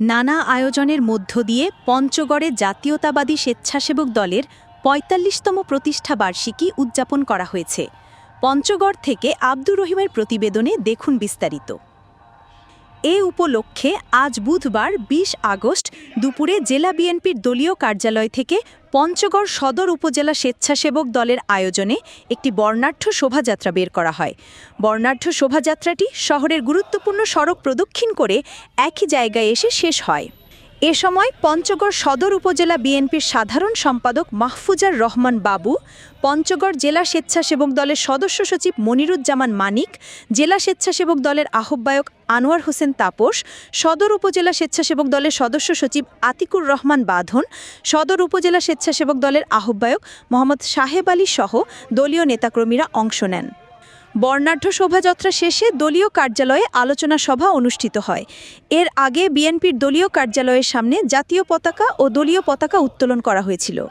নানা আয়োজনের মধ্য দিয়ে পঞ্চগড়ে জাতীয়তাবাদী স্বেচ্ছাসেবক দলের পঁয়তাল্লিশতম প্রতিষ্ঠা বার্ষিকী উদযাপন করা হয়েছে। পঞ্চগড় থেকে আব্দুর রহিমের প্রতিবেদনে দেখুন বিস্তারিত। এ উপলক্ষে আজ বুধবার ২০ আগস্ট দুপুরে জেলা বিএনপির দলীয় কার্যালয় থেকে পঞ্চগড় সদর উপজেলা স্বেচ্ছাসেবক দলের আয়োজনে একটি বর্ণাঢ্য শোভাযাত্রা বের করা হয়। বর্ণাঢ্য শোভাযাত্রাটি শহরের গুরুত্বপূর্ণ সড়ক প্রদক্ষিণ করে একই জায়গায় এসে শেষ হয়। এ সময় পঞ্চগড় সদর উপজেলা বিএনপির সাধারণ সম্পাদক মাহফুজার রহমান বাবু, পঞ্চগড় জেলা স্বেচ্ছাসেবক দলের সদস্য সচিব মনিরুজ্জামান মানিক, জেলা স্বেচ্ছাসেবক দলের আহ্বায়ক আনোয়ার হোসেন তাপস, সদর উপজেলা স্বেচ্ছাসেবক দলের সদস্য সচিব আতিকুর রহমান বাঁধন, সদর উপজেলা স্বেচ্ছাসেবক দলের আহ্বায়ক মোহাম্মদ সাহেব আলী সহ দলীয় নেতাকর্মীরা অংশ নেন। বর্ণাঢ্য শোভাযাত্রা শেষে দলীয় কার্যালয়ে আলোচনা সভা অনুষ্ঠিত হয়। এর আগে বিএনপির দলীয় কার্যালয়ের সামনে জাতীয় পতাকা ও দলীয় পতাকা উত্তোলন করা হয়েছিল।